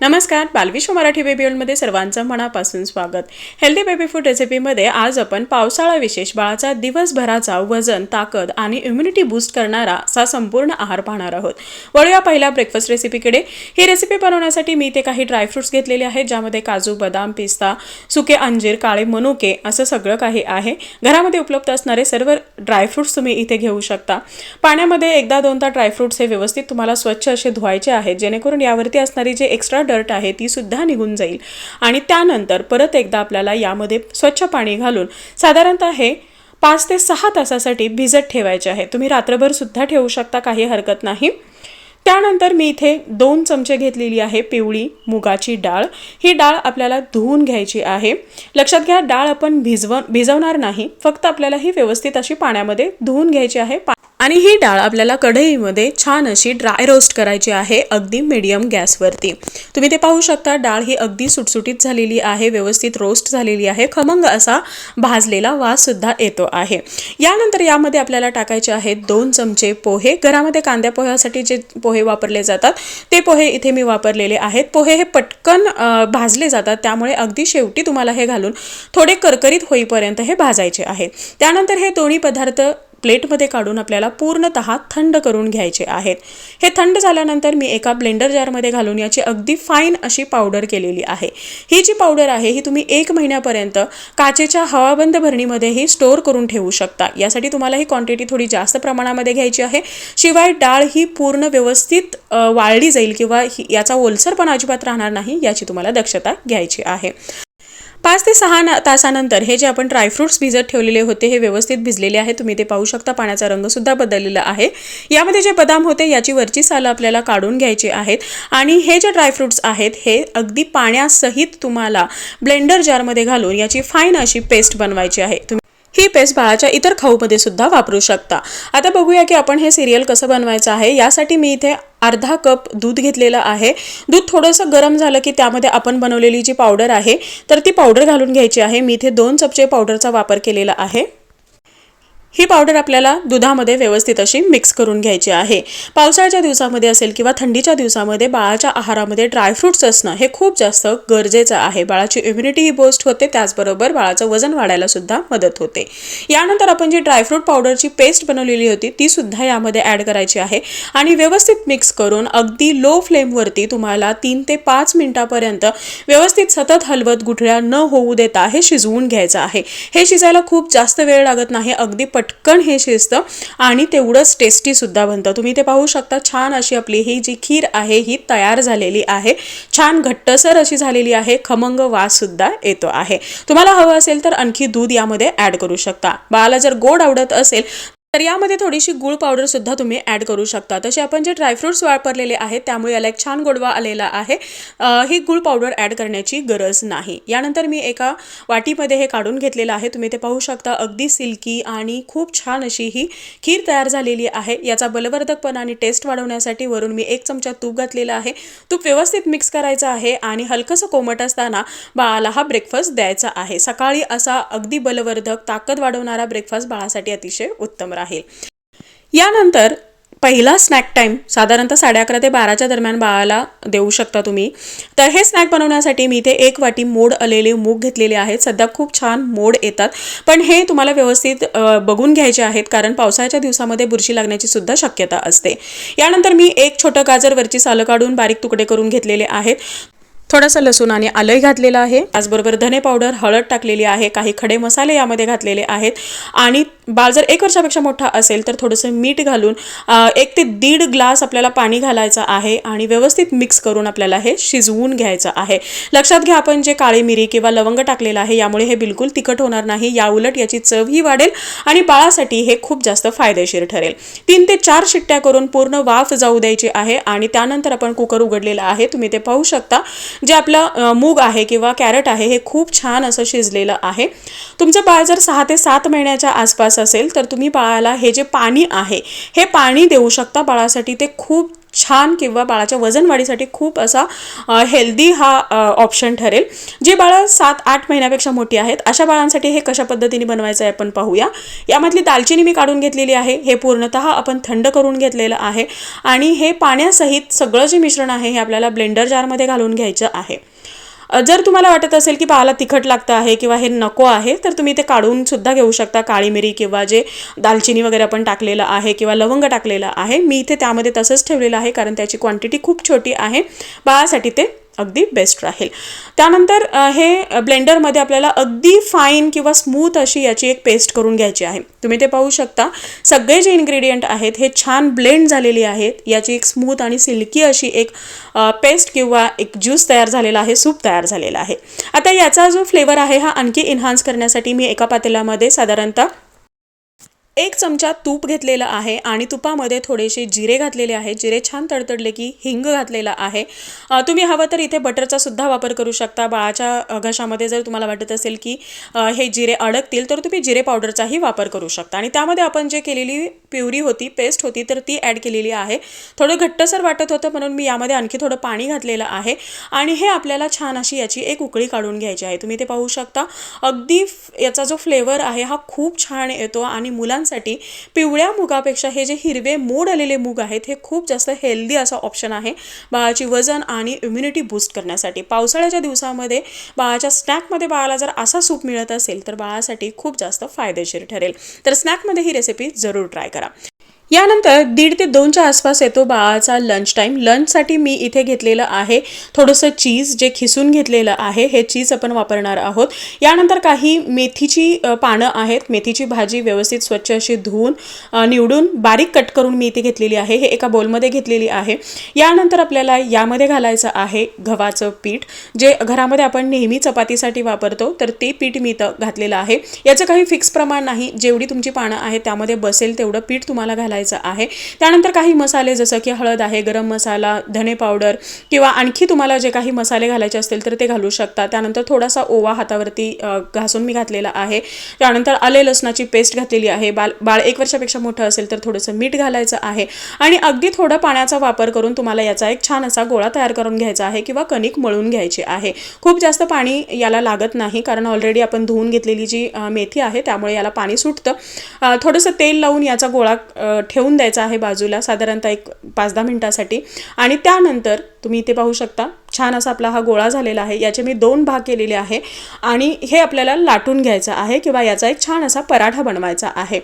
नमस्कार बालविश्व मराठी बेबी वर्ल्डमध्ये सर्वांचं मनापासून स्वागत. हेल्दी बेबी फूड रेसिपीमध्ये आज आपण पावसाळा विशेष बाळाचा दिवसभराचा वजन ताकद आणि इम्युनिटी बूस्ट करणारा असा संपूर्ण आहार पाहणार आहोत. वळूया पहिल्या ब्रेकफास्ट रेसिपीकडे ही रेसिपी बनवण्यासाठी मी इथे काही ड्रायफ्रुट्स घेतलेले आहेत ज्यामध्ये काजू बदाम पिस्ता सुके अंजीर काळे मनुके असं सगळं काही आहे. घरामध्ये उपलब्ध असणारे सर्व ड्रायफ्रुट्स तुम्ही इथे घेऊ शकता. पाण्यामध्ये एकदा दोनदा ड्रायफ्रुट्स हे व्यवस्थित तुम्हाला स्वच्छ असे धुवायचे आहेत जेणेकरून यावरती असणारी जे एक्स्ट्रा डर्ट आहे ती सुद्धा निघून जाईल. आणि त्यानंतर परत एकदा आपल्याला यामध्ये स्वच्छ पाणी घालून साधारणतः हे पाच ते सहा तासासाठी भिजत ठेवायचे आहे. तुम्ही रात्रभर सुद्धा ठेवू शकता काही हरकत नाही. त्यानंतर मी इथे दोन चमचे घेतलेली आहे पिवळी मुगाची डाळ. ही डाळ आपल्याला धुवून घ्यायची आहे. लक्षात घ्या डाळ आपण भिजव भिजवणार नाही. फक्त आपल्याला ही व्यवस्थित अशी पाण्यामध्ये धुवून घ्यायची आहे. पा- आणि ही डाळ आपल्याला कढईमध्ये छान अशी ड्राय रोस्ट करायची आहे अगदी मिडियम गॅसवरती तुम्ही ते पाहू शकता डाळ ही अगदी सुटसुटीत झालेली आहे व्यवस्थित रोस्ट झालेली आहे खमंग असा भाजलेला वाससुद्धा येतो आहे. यानंतर यामध्ये आपल्याला टाकायचे आहेत दोन चमचे पोहे. घरामध्ये कांद्या पोह्यासाठी जे पोहे वापरले जातात ते पोहे इथे मी वापरलेले आहेत. पोहे हे पटकन भाजले जातात त्यामुळे अगदी शेवटी तुम्हाला हे घालून थोडे करकरीत होईपर्यंत हे भाजायचे आहेत त्यानंतर हे दोन्ही पदार्थ प्लेटमध्ये काढून आपल्याला पूर्णतः थंड करून घ्यायचे आहेत. हे थंड झाल्यानंतर मी एका ब्लेंडर जारमध्ये घालून याची अगदी फाईन अशी पावडर केलेली आहे. ही जी पावडर आहे ही तुम्ही एक महिन्यापर्यंत काचेच्या हवाबंद भरणीमध्येही स्टोअर करून ठेवू शकता. यासाठी तुम्हाला ही क्वांटिटी थोडी जास्त प्रमाणामध्ये घ्यायची आहे. शिवाय डाळ ही पूर्ण व्यवस्थित वाळली जाईल किंवा ही- याचा ओलसरपणा अजिबात राहणार नाही याची तुम्हाला दक्षता घ्यायची आहे. पाच ते सहा ना तासानंतर हे जे आपण ड्रायफ्रुट्स भिजत ठेवलेले होते हे व्यवस्थित भिजलेले आहे. तुम्ही ते पाहू शकता. पाण्याचा रंगसुद्धा बदललेला आहे. यामध्ये जे बदाम होते याची वरची सालं आपल्याला काढून घ्यायची आहेत. आणि हे जे ड्रायफ्रुट्स आहेत हे अगदी पाण्यासहित तुम्हाला ब्लेंडर जारमध्ये घालून याची फाईन अशी पेस्ट बनवायची आहे. तुम्ही ही पेस्ट बाळाच्या इतर खाऊमध्ये सुद्धा वापरू शकता. आता बघूया की आपण हे सिरियल कसं बनवायचं आहे. यासाठी मी इथे अर्धा कप दूध घेतलेलं आहे. दूध थोडंसं गरम झालं की त्यामध्ये आपण बनवलेली जी पावडर आहे तर ती पावडर घालून घ्यायची आहे. मी इथे दोन चमचे पावडरचा वापर केलेला आहे. ही पावडर आपल्याला दुधामध्ये व्यवस्थित अशी मिक्स करून घ्यायची आहे. पावसाळ्याच्या दिवसामध्ये असेल किंवा थंडीच्या दिवसामध्ये बाळाच्या आहारामध्ये ड्रायफ्रुट्स असणं हे खूप जास्त गरजेचं आहे. बाळाची इम्युनिटी ही बोस्ट होते त्याचबरोबर बाळाचं वजन वाढायला सुद्धा मदत होते. यानंतर आपण जी ड्रायफ्रूट पावडरची पेस्ट बनवलेली होती ती सुद्धा यामध्ये ॲड करायची आहे आणि व्यवस्थित मिक्स करून अगदी लो फ्लेमवरती तुम्हाला तीन ते पाच मिनिटापर्यंत व्यवस्थित सतत हलवत गुठळ्या न होऊ देता हे शिजवून घ्यायचं आहे. हे शिजायला खूप जास्त वेळ लागत नाही अगदी पटकन हे शिजतं आणि तेवढंच टेस्टी सुद्धा बनतं. तुम्ही ते पाहू शकता छान अशी आपली ही जी खीर आहे ही तयार झालेली आहे. छान घट्टसर अशी झालेली आहे खमंग वास सुद्धा येतो आहे. तुम्हाला हवं असेल तर आणखी दूध यामध्ये ॲड करू शकता. बाळाला जर गोड आवडत असेल तर यामध्ये थोडीशी गुळ पावडर सुद्धा तुम्ही ॲड करू शकता. तसे आपण जे ड्रायफ्रुट्स वापरलेले आहेत त्यामुळे याला एक छान गोडवा आलेला आहे. ही गुळ पावडर ॲड करण्याची गरज नाही. यानंतर मी एका वाटीमध्ये हे काढून घेतलेलं आहे. तुम्ही ते पाहू शकता अगदी सिल्की आणि खूप छान अशी ही खीर तयार झालेली आहे. याचा बलवर्धकपणा आणि टेस्ट वाढवण्यासाठी वरून मी एक चमचा तूप घातलेला आहे. तूप व्यवस्थित मिक्स करायचं आहे आणि हलकंसं कोमट असताना बाळाला हा ब्रेकफास्ट द्यायचा आहे. सकाळी असा अगदी बलवर्धक ताकद वाढवणारा ब्रेकफास्ट बाळासाठी अतिशय उत्तम राहील. यानंतर पहिला स्नॅक टाईम साधारणतः साडे अकरा ते बाराच्या दरम्यान बाळाला देऊ शकता तुम्ही. तर हे स्नॅक बनवण्यासाठी मी इथे एक वाटी मोड आलेले मूग घेतलेले आहेत. सध्या खूप छान मोड येतात. पण हे तुम्हाला व्यवस्थित बघून घ्यायचे आहेत कारण पावसाळ्याच्या दिवसामध्ये बुरशी लागण्याची सुद्धा शक्यता असते. यानंतर मी एक छोटं गाजर वरची सालं काढून बारीक तुकडे करून घेतलेले आहेत. थोडंसं लसूण आणि आलंही घातलेलं आहे. त्याचबरोबर धने पावडर हळद टाकलेली आहे. काही खडे मसाले यामध्ये घातलेले आहेत. आणि बाळ जर एक वर्षापेक्षा मोठा असेल तर थोडंसं मीठ घालून एक ते दीड ग्लास आपल्याला पाणी घालायचं आहे आणि व्यवस्थित मिक्स करून आपल्याला हे शिजवून घ्यायचं आहे. लक्षात घ्या आपण जे काळी मिरी किंवा लवंग टाकलेलं आहे यामुळे हे बिलकुल तिखट होणार नाही. या उलट याची चवही वाढेल आणि बाळासाठी हे खूप जास्त फायदेशीर ठरेल. तीन ते चार शिट्ट्या करून पूर्ण वाफ जाऊ द्यायची आहे आणि त्यानंतर आपण कुकर उघडलेला आहे. तुम्ही ते पाहू शकता. जे आपलं मूग आहे किंवा कॅरट आहे हे खूप छान असं शिजलेलं आहे. तुमचं बाळ जर सहा ते सात महिन्याच्या आसपास असेल तर तुम्ही बाळाला हे जे पाणी आहे हे पाणी देऊ शकता. बाळासाठी ते खूप छान किंवा बाळाच्या वजन वाढीसाठी खूप असा हेल्दी हा ऑप्शन ठरेल. जी बाळं सात आठ महिन्यापेक्षा मोठी आहेत अशा बाळांसाठी हे कशा पद्धतीने बनवायचं आहे आपण पाहूया. यामधली दालचिनी मी काढून घेतलेली आहे. हे पूर्णतः आपण थंड करून घेतलेलं आहे. आणि हे पाण्यासहित सगळं जे मिश्रण आहे हे आपल्याला ब्लेंडर जारमध्ये घालून घ्यायचं आहे. जर तुम्हाला वाटत असेल की बाळाला तिखट लागतं आहे किंवा हे नको आहे तर तुम्ही ते काढून सुद्धा घेऊ शकता. काळी मिरी किंवा जे दालचिनी वगैरे आपण टाकलेलं आहे किंवा लवंग टाकलेलं आहे मी इथे त्यामध्ये तसंच ठेवलेलं आहे कारण त्याची क्वांटिटी खूप छोटी आहे. बाळासाठी ते अगदी बेस्ट राहील. त्यानंतर हे ब्लेंडरमध्ये आपल्याला अगदी फाईन किंवा स्मूथ अशी याची एक पेस्ट करून घ्यायची आहे. तुम्ही ते पाहू शकता. सगळे जे इन्ग्रेडियंट आहेत हे छान ब्लेंड झालेली आहेत. याची एक स्मूथ आणि सिल्की अशी एक पेस्ट किंवा एक ज्यूस तयार झालेला आहे सूप तयार झालेला आहे. आता याचा जो फ्लेवर आहे हा आणखी इन्हान्स करण्यासाठी मी एका पातेल्यामध्ये साधारणतः एक चमचा तूप घेतलेलं आहे आणि तुपामध्ये थोडेसे जिरे घातलेले आहे. जिरे छान तडतडले की हिंग घातलेला आहे. तुम्ही हवं तर इथे बटरचा सुद्धा वापर करू शकता. बाळाच्या घशामध्ये जर तुम्हाला वाटत असेल की हे जिरे अडकतील तर तुम्ही जिरे पावडरचाही वापर करू शकता. आणि त्यामध्ये आपण जे केलेली प्युरी होती पेस्ट होती तर ती ॲड केलेली आहे. थोडं घट्टसर वाटत होतं म्हणून मी यामध्ये आणखी थोडं पाणी घातलेलं आहे. आणि हे आपल्याला छान अशी याची एक उकळी काढून घ्यायची आहे. तुम्ही ते पाहू शकता. अगदी याचा जो फ्लेवर आहे हा खूप छान येतो आणि मुलांसाठी पिवळ्या मुगापेक्षा हे जे हिरवे मोड आलेले मूग आहेत हे खूप जास्त हेल्दी असा ऑप्शन आहे बाळाची वजन आणि इम्युनिटी बूस्ट करण्यासाठी. पावसाळ्याच्या दिवसामध्ये बाळाच्या स्नॅकमध्ये बाळाला जर असा सूप मिळत असेल तर बाळासाठी खूप जास्त फायदेशीर ठरेल. तर स्नॅकमध्ये ही रेसिपी जरूर ट्राय करा. यानंतर दीड ते दोनच्या आसपास येतो बाळाचा लंच टाईम लंचसाठी मी इथे घेतलेलं आहे थोडंसं चीज जे खिसून घेतलेलं आहे हे चीज आपण वापरणार आहोत. यानंतर काही मेथीची पानं आहेत. मेथीची भाजी व्यवस्थित स्वच्छ अशी धुवून निवडून बारीक कट करून मी इथे घेतलेली आहे. हे एका बोलमध्ये घेतलेली आहे. यानंतर आपल्याला यामध्ये घालायचं आहे गव्हाचं पीठ जे घरामध्ये आपण नेहमी चपातीसाठी वापरतो तर ते पीठ मी इथं घातलेलं आहे. याचं काही फिक्स प्रमाण नाही. जेवढी तुमची पानं आहेत त्यामध्ये बसेल तेवढं पीठ तुम्हाला घालायचं आहे. त्यानंतर काही मसाले जसं की हळद आहे गरम मसाला धने पावडर किंवा आणखी तुम्हाला जे काही मसाले घालायचे असतील तर ते घालू शकता. त्यानंतर थोडासा ओवा हातावरती घासून मी घातलेला आहे. त्यानंतर आले लसणाची पेस्ट घातलेली आहे. बाल बाळ एक वर्षापेक्षा मोठं असेल तर थोडंसं मीठ घालायचं आहे. आणि अगदी थोडं पाण्याचा वापर करून तुम्हाला याचा एक छान असा गोळा तयार करून घ्यायचा आहे किंवा कणिक मळून घ्यायची आहे. खूप जास्त पाणी याला लागत नाही कारण ऑलरेडी आपण धुवून घेतलेली जी मेथी आहे त्यामुळे याला पाणी सुटतं. थोडंसं तेल लावून याचा गोळा ठेवून द्यायचा आहे बाजूला साधारणतः एक पाच दहा मिनटासाठी. आणि त्यानंतर तुम्ही इथे पाहू शकता छान असा आपला हा गोळा झालेला आहे. याचे मी दोन भाग केलेले आहे. आणि हे आपल्याला लाटून घ्यायचं आहे किंवा याचा एक छान असा पराठा बनवायचा आहे.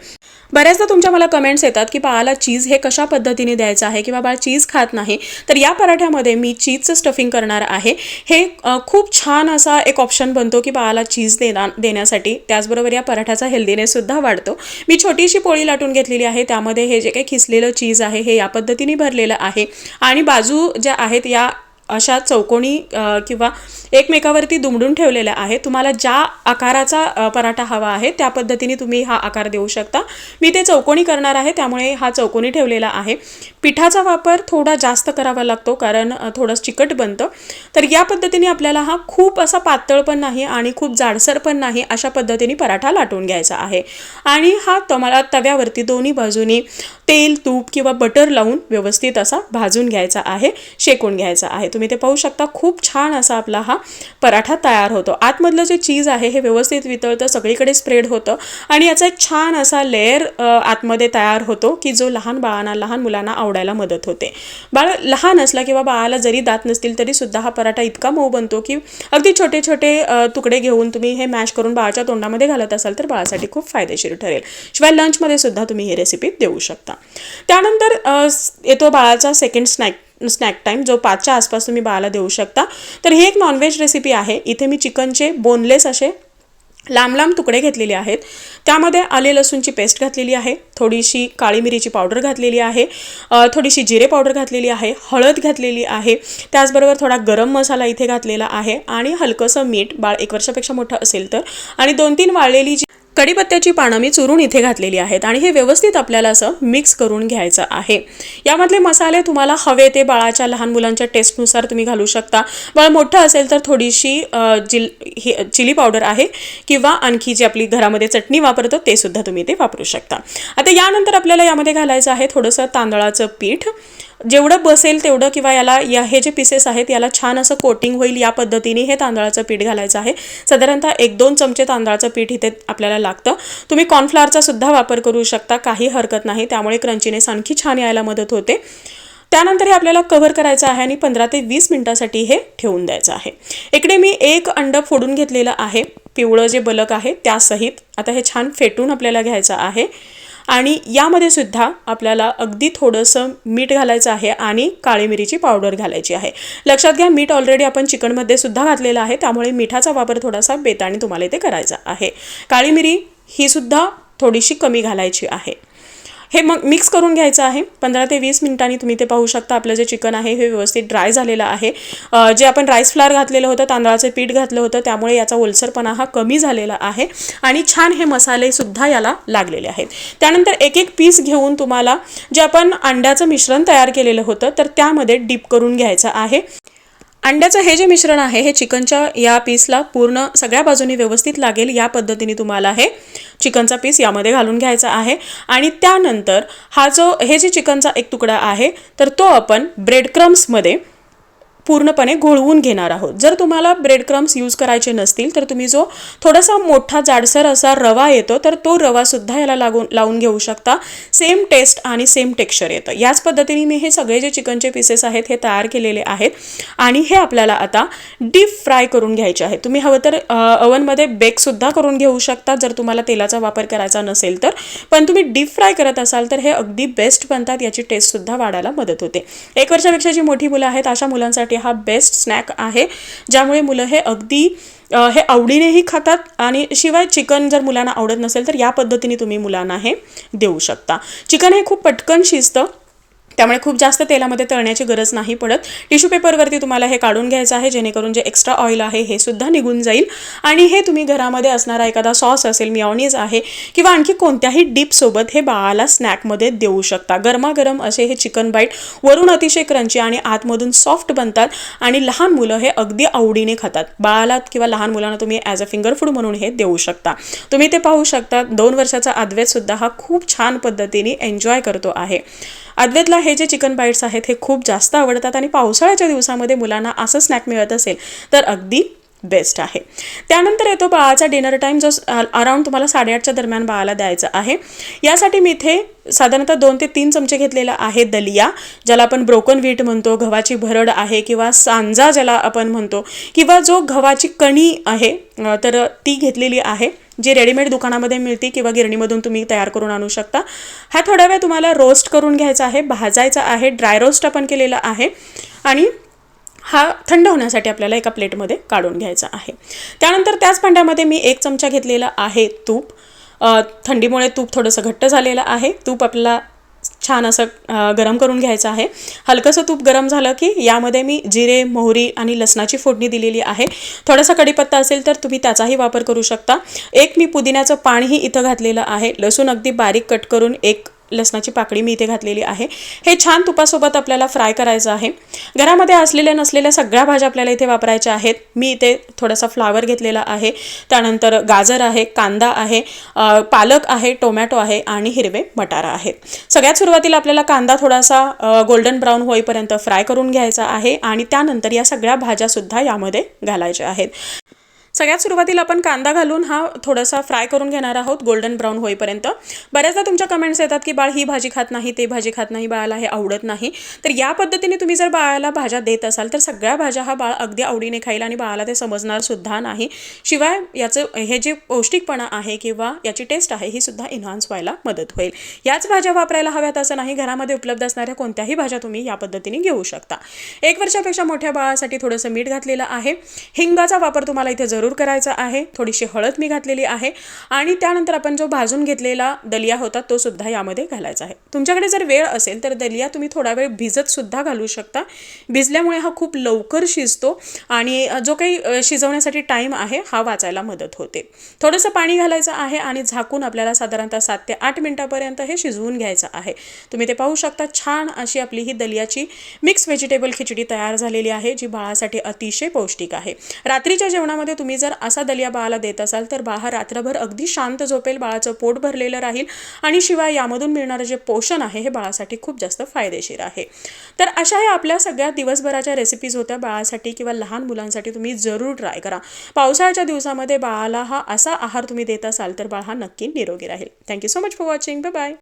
बऱ्याचदा तुमच्या मला कमेंट्स येतात की बाळाला चीज हे कशा पद्धतीने द्यायचं आहे किंवा बाळ चीज खात नाही तर या पराठ्यामध्ये मी चीजचं स्टफिंग करणार आहे. हे खूप छान असा एक ऑप्शन बनतो की बाळाला चीज देना देण्यासाठी. त्याचबरोबर या पराठ्याचा हेल्दीनेससुद्धा वाढतो. मी छोटीशी पोळी लाटून घेतलेली आहे. त्यामध्ये हे जे काही खिसलेलं चीज आहे हे या पद्धतीने भरलेलं आहे. आणि बाजू ज्या आहेत या अशा चौकोनी किंवा एकमेकावरती दुमडून ठेवलेल्या आहेत. तुम्हाला ज्या आकाराचा पराठा हवा आहे त्या पद्धतीने तुम्ही हा आकार देऊ शकता. मी ते चौकोनी करणार आहे त्यामुळे हा चौकोनी ठेवलेला आहे. पिठाचा वापर थोडा जास्त करावा लागतो कारण थोडंच चिकट बनतं. तर या पद्धतीने आपल्याला हा खूप असा पातळ पण नाही आणि खूप जाडसर पण नाही अशा पद्धतीने पराठा लाटून घ्यायचा आहे. आणि हा तुम्हाला तव्यावरती दोन्ही बाजूनी तेल तूप किंवा बटर लावून व्यवस्थित असा भाजून घ्यायचा आहे शेकून घ्यायचा आहे. तुम्ही ते पाहू शकता खूप छान असा आपला हा पराठा तयार होतो. आतमधलं जे चीज आहे हे व्यवस्थित वितळतं सगळीकडे स्प्रेड होतं आणि याचा एक छान असा लेअर आतमध्ये तयार होतो की जो लहान बाळांना लहान मुलांना आवडायला मदत होते. बाळ लहान असला किंवा बाळाला जरी दात नसतील तरी सुद्धा हा पराठा इतका मऊ बनतो की अगदी छोटे छोटे तुकडे घेऊन तुम्ही हे मॅश करून बाळाच्या तोंडामध्ये घालत असाल तर बाळासाठी खूप फायदेशीर ठरेल. शिवाय लंचमध्ये सुद्धा तुम्ही ही रेसिपी देऊ शकता. त्यानंतर येतो बाळाचा सेकंड स्नॅक स्नॅक टाईम जो पाचच्या आसपास तुम्ही बाळाला देऊ शकता. तर ही एक नॉनव्हेज रेसिपी आहे. इथे मी चिकनचे बोनलेस असे लांब लांब तुकडे घेतलेले आहेत. त्यामध्ये आले लसूणची पेस्ट घातलेली आहे. थोडीशी काळी मिरीची पावडर घातलेली आहे. थोडीशी जिरे पावडर घातलेली आहे. हळद घातलेली आहे. त्याचबरोबर थोडा गरम मसाला इथे घातलेला आहे. आणि हलकंसं मीठ बाळ एक वर्षापेक्षा मोठं असेल तर. आणि दोन तीन वाळलेली जी कढीपत्त्याची पानं मी चुरून इथे घातलेली आहेत आणि हे व्यवस्थित आपल्याला असं मिक्स करून घ्यायचं आहे. यामधले मसाले तुम्हाला हवे ते बाळाच्या लहान मुलांच्या टेस्टनुसार तुम्ही घालू शकता. बाळ मोठं असेल तर थोडीशी जिल ही चिली पावडर आहे किंवा आणखी जी आपली घरामध्ये चटणी वापरतो ते सुद्धा तुम्ही ते वापरू शकता. आता यानंतर आपल्याला यामध्ये घालायचं आहे थोडंसं तांदळाचं पीठ. जेवढं बसेल तेवढं किंवा याला या हे जे पीसेस आहेत याला छान असं कोटिंग होईल या पद्धतीने हे तांदळाचं पीठ घालायचं आहे. साधारणतः एक दोन चमचे तांदळाचं पीठ इथे आपल्याला लागतं. तुम्ही कॉर्नफ्लॉवरचा सुद्धा वापर करू शकता काही हरकत नाही. त्यामुळे क्रंचीनेस आणखी छान यायला मदत होते. त्यानंतर हे आपल्याला कव्हर करायचं आहे आणि पंधरा ते वीस मिनटासाठी हे ठेवून द्यायचं आहे. इकडे मी एक अंड फोडून घेतलेलं आहे. पिवळं जे बलक आहे त्यासहित आता हे छान फेटून आपल्याला घ्यायचं आहे. आणि यामध्ये सुद्धा आपल्याला अगदी थोडंसं मीठ घालायचं आहे आणि काळी मिरीची पावडर घालायची आहे. लक्षात घ्या मीठ ऑलरेडी आपण चिकनमध्ये सुद्धा घातलेलं आहे त्यामुळे मिठाचा वापर थोडासा बेताणी तुम्हाला इथे करायचा आहे. काळी मिरी ही सुद्धा थोडीशी कमी घालायची आहे. हे मग मिक्स करून घ्यायचं आहे. पंधरा ते वीस मिनिटांनी तुम्ही ते पाहू शकता आपलं जे चिकन आहे हे व्यवस्थित ड्राय झालेलं आहे. जे आपण राईस फ्लार घातलेलं होतं तांदळाचं पीठ घातलं होतं त्यामुळे याचा ओलसरपणा हा कमी झालेला आहे आणि छान हे मसालेसुद्धा याला लागलेले आहेत. त्यानंतर एक एक पीस घेऊन तुम्हाला जे आपण अंड्याचं मिश्रण तयार केलेलं होतं तर त्यामध्ये डीप करून घ्यायचं आहे. अंड्याचं हे जे मिश्रण आहे हे चिकनच्या या पीसला पूर्ण सगळ्या बाजूनी व्यवस्थित लागेल या पद्धतीने तुम्हाला हे चिकनचा पीस यामध्ये घालून घ्यायचा आहे. आणि त्यानंतर हा जो हे जे चिकनचा एक तुकडा आहे तर तो आपण ब्रेड क्रम्समध्ये पूर्णपणे घोळवून घेणार आहोत. जर तुम्हाला ब्रेड क्रम्स यूज करायचे नसतील तर तुम्ही जो थोडासा मोठा जाडसर असा रवा येतो तर तो रवासुद्धा याला लागून लावून घेऊ शकता. सेम टेस्ट आणि सेम टेक्स्चर येतं. याच पद्धतीने मी हे सगळे जे चिकनचे पीसेस आहेत हे तयार केलेले आहेत. आणि हे आपल्याला आता डीप फ्राय करून घ्यायचे आहे तुम्ही हवं तर अवनमध्ये बेकसुद्धा करून घेऊ शकता जर तुम्हाला तेलाचा वापर करायचा नसेल तर. पण तुम्ही डीप फ्राय करत असाल तर हे अगदी बेस्ट बनतात याची टेस्टसुद्धा वाढायला मदत होते. एक वर्षापेक्षा जी मोठी मुलं आहेत अशा मुलांसाठी हा बेस्ट स्नॅक आहे. ज्यामुळे मुलं हे अगदी हे आवडीनेही खातात आणि शिवाय चिकन जर मुलांना आवडत नसेल तर या पद्धतीने तुम्ही मुलांना हे देऊ शकता. चिकन हे खूप पटकन शिजतं. त्यामुळे खूप जास्त तेलामध्ये तळण्याची गरज नाही पडत. टिश्यू पेपरवरती तुम्हाला हे काढून घ्यायचं आहे जेणेकरून जे एक्स्ट्रा ऑइल आहे हे सुद्धा निघून जाईल. आणि हे तुम्ही घरामध्ये असणारा एखादा सॉस असेल मिओनीज आहे किंवा आणखी कोणत्याही डिपसोबत हे बाळाला स्नॅकमध्ये देऊ शकता. गरमागरम असे हे चिकन बाईट वरून अतिशय क्रंची आणि आतमधून सॉफ्ट बनतात आणि लहान मुलं हे अगदी आवडीने खातात. बाळाला किंवा लहान मुलांना तुम्ही ॲज अ फिंगर फूड म्हणून हे देऊ शकता. तुम्ही ते पाहू शकता. दोन वर्षाचा अद्वैतसुद्धा हा खूप छान पद्धतीने एन्जॉय करतो आहे. अद्वैतला हे जे चिकन बाईट्स आहेत हे खूप जास्त आवडतात आणि पावसाळ्याच्या दिवसामध्ये मुलांना असं स्नॅक मिळत असेल तर अगदी बेस्ट आहे. त्यानंतर येतो बाळाचा डिनर टाईम जो अराऊंड तुम्हाला साडेआठच्या दरम्यान बाळाला द्यायचा आहे. यासाठी मी इथे साधारणतः दोन ते तीन चमचे घेतलेला आहे दलिया ज्याला आपण ब्रोकन व्हीट म्हणतो गव्हाची भरड आहे किंवा सांजा ज्याला आपण म्हणतो किंवा जो गव्हाची कणी आहे तर ती घेतलेली आहे जी रेडीमेड दुकानामध्ये मिळते किंवा गिरणीमधून तुम्ही तयार करून आणू शकता. हा थोडा वेळ तुम्हाला रोस्ट करून घ्यायचा आहे भाजायचा आहे ड्राय रोस्ट आपण केलेला आहे. आणि हा थंड होण्यासाठी आपल्याला एका प्लेटमध्ये काढून घ्यायचा आहे. त्यानंतर त्याच भांड्यामध्ये मी एक चमचा घेतलेला आहे तूप. थंडीमुळे तूप थोडंसं घट्ट झालेलं आहे. तूप आपल्याला छान असं गरम करून घ्यायचं आहे. हलकंसं तूप गरम झालं की यामध्ये मी जिरे मोहरी आणि लसणाची फोडणी दिलेली आहे. थोडासा कढीपत्ता असेल तर तुम्ही त्याचाही वापर करू शकता. एक मी पुदिन्याचं पाणीही इथं घातलेलं आहे. लसूण अगदी बारीक कट करून एक लसणाची पाकळी मी इथे घातलेली आहे. हे छान तुपासोबत आपल्याला फ्राय करायचं आहे. घरामध्ये असलेल्या नसलेल्या सगळ्या भाज्या आपल्याला इथे वापरायच्या आहेत. मी इथे थोडासा फ्लावर घेतलेला आहे. त्यानंतर गाजर आहे कांदा आहे पालक आहे टोमॅटो आहे आणि हिरवे मटारा आहेत. सगळ्यात सुरुवातीला आपल्याला कांदा थोडासा गोल्डन ब्राऊन होईपर्यंत फ्राय करून घ्यायचा आहे आणि त्यानंतर या सगळ्या भाज्यासुद्धा यामध्ये घालायच्या आहेत. सगळ्यात सुरुवातीला आपण कांदा घालून हा थोडासा फ्राय करून घेणार आहोत गोल्डन ब्राऊन होईपर्यंत. बऱ्याचदा तुमच्या कमेंट्स येतात की बाळ ही भाजी खात नाही ते भाजी खात नाही बाळाला हे आवडत नाही. तर या पद्धतीने तुम्ही जर बाळाला भाज्या देत असाल तर सगळ्या भाज्या हा बाळ अगदी आवडीने खाईल आणि बाळाला ते समजणार सुद्धा नाही. शिवाय याचं हे जे पौष्टिकपणा आहे किंवा याची टेस्ट आहे ही सुद्धा इन्हान्स व्हायला मदत होईल. याच भाज्या वापरायला हव्यात असं नाही घरामध्ये उपलब्ध असणाऱ्या कोणत्याही भाज्या तुम्ही या पद्धतीने घेऊ शकता. एक वर्षापेक्षा मोठ्या बाळासाठी थोडंसं मीठ घातलेलं आहे. हिंगाचा वापर तुम्हाला इथे जरूर करायचा आहे थोडीशी हळद मी घातलेली आहे आणि त्यानंतर आपण जो भाजून घेतलेला दलिया होता तो सुद्धा यामध्ये घालायचा आहे. तुमच्याकडे जर वेळ असेल तर दलिया तुम्ही थोडा वेळ भिजत सुद्धा घालू शकता. भिजल्यामुळे हा खूप लवकर शिजतो आणि जो काही शिजवण्यासाठी टाईम आहे हा वाचायला मदत होते. थोडंसं पाणी घालायचं आहे आणि झाकून आपल्याला साधारणतः सात ते आठ मिनटापर्यंत हे शिजवून घ्यायचं आहे. तुम्ही ते पाहू शकता छान अशी आपली ही दलियाची मिक्स व्हेजिटेबल खिचडी तयार झालेली आहे जी बाळासाठी अतिशय पौष्टिक आहे. रात्रीच्या जेवणामध्ये तुम्ही तुम्ही जर असा दलिया बाळाला देत असाल तर बाळ हा रात्रभर अगदी शांत झोपेल बाळाचं पोट भरलेलं राहील आणि शिवाय यामधून मिळणारं जे पोषण आहे हे बाळासाठी खूप जास्त फायदेशीर आहे. तर अशा ह्या आपल्या सगळ्या दिवसभराच्या रेसिपीज होत्या बाळासाठी किंवा लहान मुलांसाठी तुम्ही जरूर ट्राय करा. पावसाळ्याच्या दिवसामध्ये बाळाला हा असा आहार तुम्ही देत असाल तर बाळ हा नक्की निरोगी राहील. Thank you so much for watching bye bye